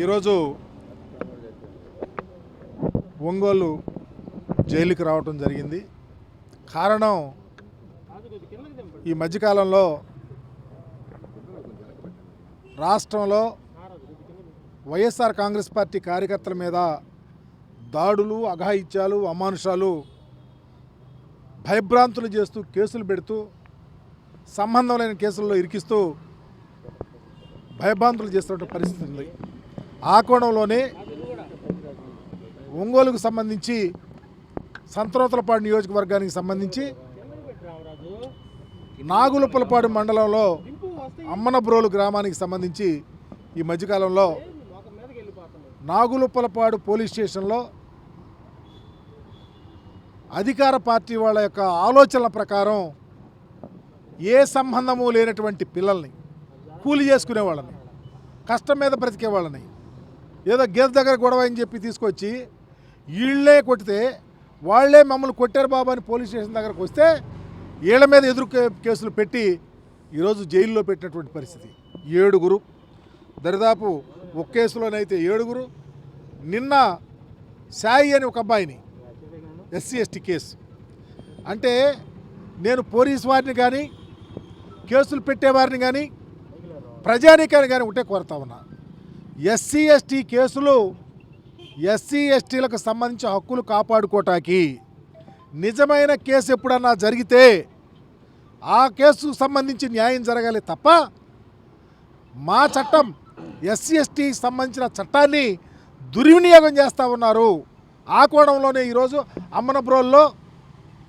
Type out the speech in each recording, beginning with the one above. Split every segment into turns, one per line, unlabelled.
ఈరోజు ఒంగోలు జైలుకి రావటం జరిగింది. కారణం ఈ మధ్యకాలంలో రాష్ట్రంలో వైఎస్ఆర్ కాంగ్రెస్ పార్టీ కార్యకర్తల మీద దాడులు అఘాయిత్యాలు అమానుషాలు భయభ్రాంతులు చేస్తూ కేసులు పెడుతూ సంబంధం లేని కేసుల్లో ఇరికిస్తూ భయభ్రాంతులు చేస్తున్న పరిస్థితి ఉంది. ఆ కోణంలోనే ఒంగోలుకు సంబంధించి సంతరోతలపాడు నియోజకవర్గానికి సంబంధించి నాగులుప్పలపాడు మండలంలో అమ్మనబ్రోలు గ్రామానికి సంబంధించి ఈ మధ్యకాలంలో నాగులుప్పలపాడు పోలీస్ స్టేషన్లో అధికార పార్టీ వాళ్ళ యొక్క ఆలోచనల ప్రకారం ఏ సంబంధము లేనటువంటి పిల్లల్ని కూలి చేసుకునే వాళ్ళని కష్టం మీద బ్రతికే వాళ్ళని ఏదో గేదె దగ్గర గొడవ అని చెప్పి తీసుకొచ్చి వీళ్ళే కొట్టితే వాళ్ళే మమ్మల్ని కొట్టారు బాబా అని పోలీస్ స్టేషన్ దగ్గరకు వస్తే వీళ్ళ మీద ఎదురు కేసులు పెట్టి ఈరోజు జైల్లో పెట్టినటువంటి పరిస్థితి. ఏడుగురు. దరిదాపు ఒక కేసులోనైతే ఏడుగురు. నిన్న సాయి అని ఒక అబ్బాయిని ఎస్సీ ఎస్టీ కేసు. అంటే నేను పోలీస్ వారిని కానీ కేసులు పెట్టేవారిని కానీ ప్రజానీకాన్ని కానీ ఉంటే కోరుతా ఉన్నా. ఎస్సీ ఎస్టీ కేసులు ఎస్సీ ఎస్టీలకు సంబంధించి హక్కులు కాపాడుకోవటానికి నిజమైన కేసు ఎప్పుడన్నా జరిగితే ఆ కేసుకు సంబంధించి న్యాయం జరగాలి తప్ప మా చట్టం ఎస్సీ ఎస్టీ సంబంధించిన చట్టాన్ని దుర్వినియోగం చేస్తూ ఉన్నారు. ఆ కోణంలోనే ఈరోజు అమ్మనబ్రోల్లో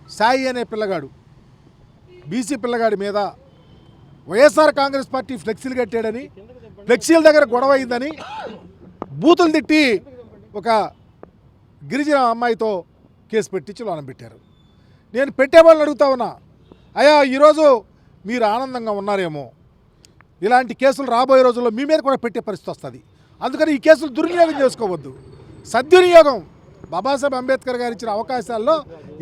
సాయి అనే పిల్లగాడు బీసీ పిల్లగాడి మీద వైఎస్ఆర్ కాంగ్రెస్ పార్టీ ఫ్లెక్సీలు కట్టాడని ఫ్లెక్సీల దగ్గర గొడవ అయిందని బూతులు తిట్టి ఒక గిరిజన అమ్మాయితో కేసు పెట్టించి లోనం పెట్టారు. నేను పెట్టే వాళ్ళని అడుగుతా ఉన్నా అయ్యా ఈరోజు మీరు ఆనందంగా ఉన్నారేమో. ఇలాంటి కేసులు రాబోయే రోజుల్లో మీ మీద కూడా పెట్టే పరిస్థితి వస్తుంది. అందుకని ఈ కేసులు దుర్వినియోగం చేసుకోవద్దు. సద్వినియోగం బాబాసాహెబ్ అంబేద్కర్ గారు ఇచ్చిన అవకాశాల్లో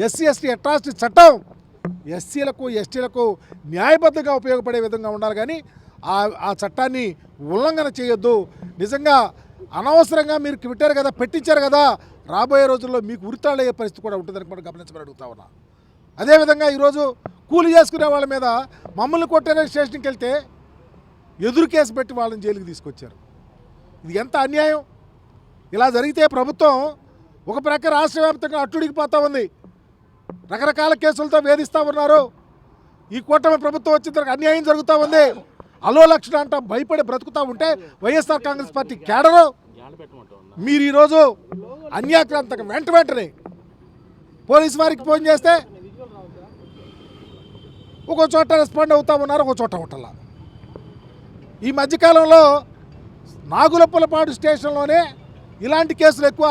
ఎస్సీ ఎస్టీ అట్రాసిటీ చట్టం ఎస్సీలకు ఎస్టీలకు న్యాయబద్ధంగా ఉపయోగపడే విధంగా ఉండాలి. కానీ ఆ ఆ చట్టాన్ని ఉల్లంఘన చేయొద్దు. నిజంగా అనవసరంగా మీరు పెట్టారు కదా పెట్టించారు కదా రాబోయే రోజుల్లో మీకు ఉరితాళ్ళయ్యే పరిస్థితి కూడా ఉంటుందని కూడా గమనించమని అడుగుతా ఉన్నా. అదేవిధంగా ఈరోజు కూలి చేసుకునే వాళ్ళ మీద మమ్మల్ని కొట్టే స్టేషన్కి వెళ్తే ఎదురు కేసు పెట్టి వాళ్ళని జైలుకి తీసుకొచ్చారు. ఇది ఎంత అన్యాయం? ఇలా జరిగితే ప్రభుత్వం ఒక ప్రక్క రాష్ట్ర వ్యాప్తంగా అట్టుడికిపోతా ఉంది. రకరకాల కేసులతో వేధిస్తూ ఉన్నారు. ఈ కూటమి ప్రభుత్వం వచ్చిన తర్వాత అన్యాయం జరుగుతూ ఉంది. అలో లక్షణ అంట భయపడి బ్రతుకుతా ఉంటే వైఎస్ఆర్ కాంగ్రెస్ పార్టీ కేడరు మీరు ఈరోజు అన్యాక్రాంతకం వెంట వెంటనే పోలీస్ వారికి ఫోన్ చేస్తే ఒక చోట రెస్పాండ్ అవుతా ఉన్నారు ఒక చోట ఉంటలా ఈ మధ్యకాలంలో నాగులపులపాడు స్టేషన్లోనే ఇలాంటి కేసులు ఎక్కువ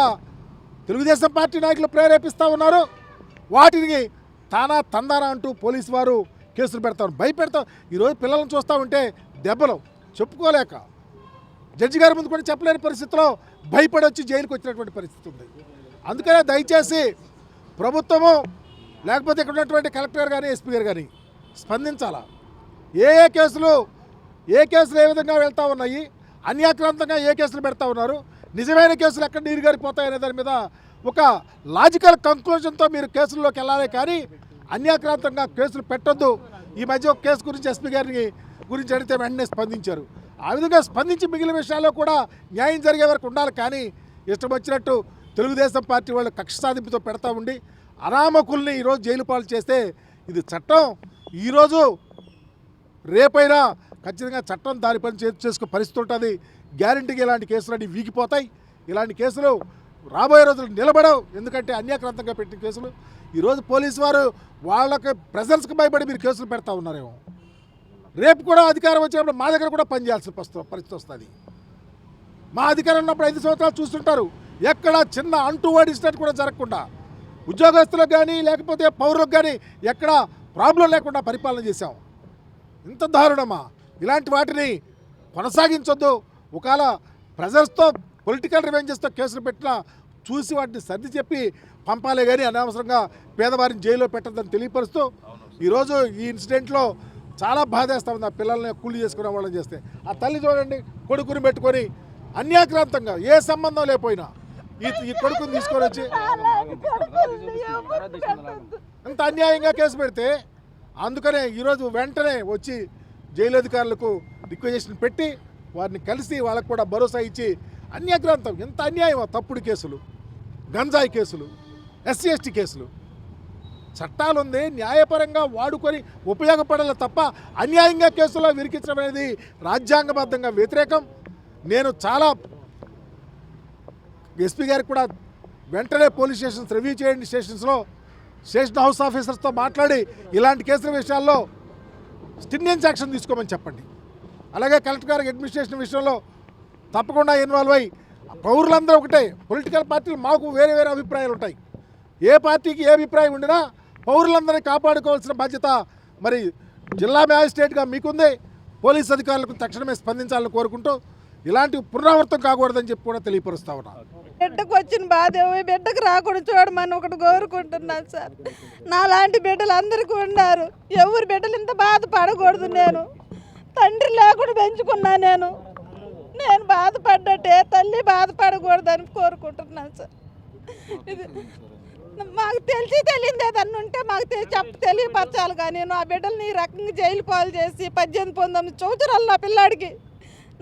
తెలుగుదేశం పార్టీ నాయకులు ప్రేరేపిస్తూ ఉన్నారు. వాటిని తానా తందానా అంటూ పోలీసు వారు కేసులు పెడతాం భయపెడతాం. ఈరోజు పిల్లలను చూస్తూ ఉంటే దెబ్బలు చెప్పుకోలేక జడ్జి గారి ముందు కూడా చెప్పలేని పరిస్థితిలో భయపడి వచ్చి జైలుకి వచ్చినటువంటి పరిస్థితి ఉంది. అందుకనే దయచేసి ప్రభుత్వము లేకపోతే ఇక్కడ ఉన్నటువంటి కలెక్టర్ కానీ ఎస్పీ గారు కానీ స్పందించాలా? ఏ ఏ కేసులు ఏ కేసులు ఏ విధంగా వెళ్తూ ఉన్నాయి? అన్యాక్రాంతంగా ఏ కేసులు పెడతా ఉన్నారు? నిజమైన కేసులు ఎక్కడ నీరు గారిపోతాయి దాని మీద ఒక లాజికల్ కంక్లూజన్తో మీరు కేసుల్లోకి వెళ్ళాలి కానీ అన్యాక్రాంతంగా కేసులు పెట్టొద్దు. ఈ మధ్య ఒక కేసు గురించి ఎస్పీ గారిని గురించి అడిగితే వెంటనే స్పందించారు. ఆ విధంగా స్పందించి మిగిలిన విషయాల్లో కూడా న్యాయం జరిగే వరకు ఉండాలి కానీ ఇష్టం వచ్చినట్టు తెలుగుదేశం పార్టీ వాళ్ళు కక్ష సాధింపుతో పెడతా ఉండి అరామకుల్ని ఈరోజు జైలు పాలు చేస్తే ఇది చట్టం. ఈరోజు రేపైనా ఖచ్చితంగా చట్టం దాని పని చేసుకునే పరిస్థితి ఉంటుంది. గ్యారంటీగా ఇలాంటి కేసులన్నీ వీగిపోతాయి. ఇలాంటి కేసులు రాబోయే రోజులు నిలబడవు. ఎందుకంటే అన్యాక్రాంతంగా పెట్టిన కేసులు. ఈరోజు పోలీసు వారు వాళ్ళకి ప్రెజర్స్కి భయపడి మీరు కేసులు పెడతా ఉన్నారేమో. రేపు కూడా అధికారం వచ్చినప్పుడు మా దగ్గర కూడా పనిచేయాల్సిన పరిస్థితి వస్తుంది. మా అధికారం ఉన్నప్పుడు ఐదు సంవత్సరాలు చూస్తుంటారు. ఎక్కడ చిన్న అంటూ వాడిసినట్టు కూడా జరగకుండా. ఉద్యోగస్తులకు కానీ లేకపోతే పౌరులకు కానీ ఎక్కడ ప్రాబ్లం లేకుండా పరిపాలన చేశాం. ఇంత దారుణమా? ఇలాంటి వాటిని కొనసాగించొద్దు. ఒకవేళ ప్రజర్స్తో పొలిటికల్ రివెంజెస్తో కేసులు పెట్టినా చూసి వాటిని సర్ది చెప్పి పంపాలే కానీ అనవసరంగా పేదవారిని జైల్లో పెట్టద్దని తెలియపరుస్తూ ఈరోజు ఈ ఇన్సిడెంట్లో చాలా బాధేస్తా ఉంది ఆ పిల్లల్ని కూలి చేసుకునే వాళ్ళని చేస్తే. ఆ తల్లి చూడండి కొడుకుని పెట్టుకొని అన్యాక్రాంతంగా ఏ సంబంధం లేకపోయినా ఈ ఈ కొడుకుని తీసుకొని వచ్చి ఇంత అన్యాయంగా కేసు పెడితే అందుకనే ఈరోజు వెంటనే వచ్చి జైలు అధికారులకు రిక్వెజేషన్ పెట్టి వారిని కలిసి వాళ్ళకు కూడా భరోసా ఇచ్చి అన్యాక్రాంతం ఎంత అన్యాయం తప్పుడు కేసులు గంజాయి కేసులు ఎస్సీ ఎస్టీ కేసులు. చట్టాలు ఉంది న్యాయపరంగా వాడుకొని ఉపయోగపడాలి తప్ప అన్యాయంగా కేసులో విరికించడం అనేది రాజ్యాంగబద్ధంగా వ్యతిరేకం. నేను చాలా ఎస్పీ గారికి కూడా వెంటనే పోలీస్ స్టేషన్స్ రివ్యూ చేయండి స్టేషన్స్లో. స్టేషన్ హౌస్ ఆఫీసర్స్తో మాట్లాడి ఇలాంటి కేసుల విషయాల్లో స్టిన్యన్స్ యాక్షన్ తీసుకోమని చెప్పండి. అలాగే కలెక్టర్ గారికి అడ్మినిస్ట్రేషన్ విషయంలో తప్పకుండా ఇన్వాల్వ్ అయ్యి. పౌరులందరూ ఒకటే. పొలిటికల్ పార్టీలు మాకు వేరే వేరే అభిప్రాయాలు ఉంటాయి. ఏ పార్టీకి ఏ అభిప్రాయం ఉండినా పౌరులందరినీ కాపాడుకోవాల్సిన బాధ్యత మరి జిల్లా మ్యాజిస్ట్రేట్గా మీకుంది. పోలీస్ అధికారులకు తక్షణమే స్పందించాలని కోరుకుంటూ ఇలాంటి పునరావృతం కాకూడదని చెప్పి కూడా తెలియపరుస్తా ఉన్నా.
బిడ్డకు వచ్చిన బాధ బిడ్డకు రాకూడదు చూడమని ఒకటి కోరుకుంటున్నాను సార్. నాలాంటి బిడ్డలు అందరికీ ఉన్నారు. ఎవరు బిడ్డలు ఇంత బాధపడకూడదు నేను. తండ్రి లేకుండా పెంచుకున్నా నేను. నేను బాధపడ్డట్టే తల్లి బాధపడకూడదని కోరుకుంటున్నాను సార్. ఇది మాకు తెలిసి తెలియదు ఏదన్నా ఉంటే మాకు చెప్ప తెలియపరచాలి కానీ నా బిడ్డల్ని ఈ రకంగా జైలు పాలు చేసి పద్దెనిమిది పంతొమ్మిది సంవత్సరాలు నా పిల్లాడికి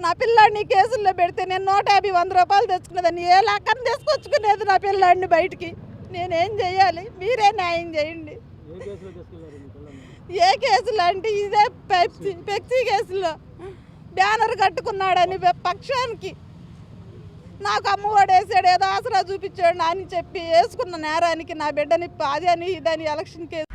నా పిల్లాడిని కేసుల్లో పెడితే నేను నూట యాభై వంద రూపాయలు తెచ్చుకునేదాన్ని. ఏ లెక్కన తీసుకొచ్చుకునేది నా పిల్లాడిని బయటికి? నేనేం చేయాలి? మీరే న్యాయం చేయండి. ఏ కేసులు అంటే ఇదే పెప్సీ పెప్సీ కేసులో. బ్యానర్ కట్టుకున్నాడని పక్షానికి. నాకు అమ్మవాడు వేసాడు ఏదో ఆసరా చూపించాడు అని చెప్పి వేసుకున్న నేరానికి నా బిడ్డని అది అని ఇదని ఎలక్షన్ కేసు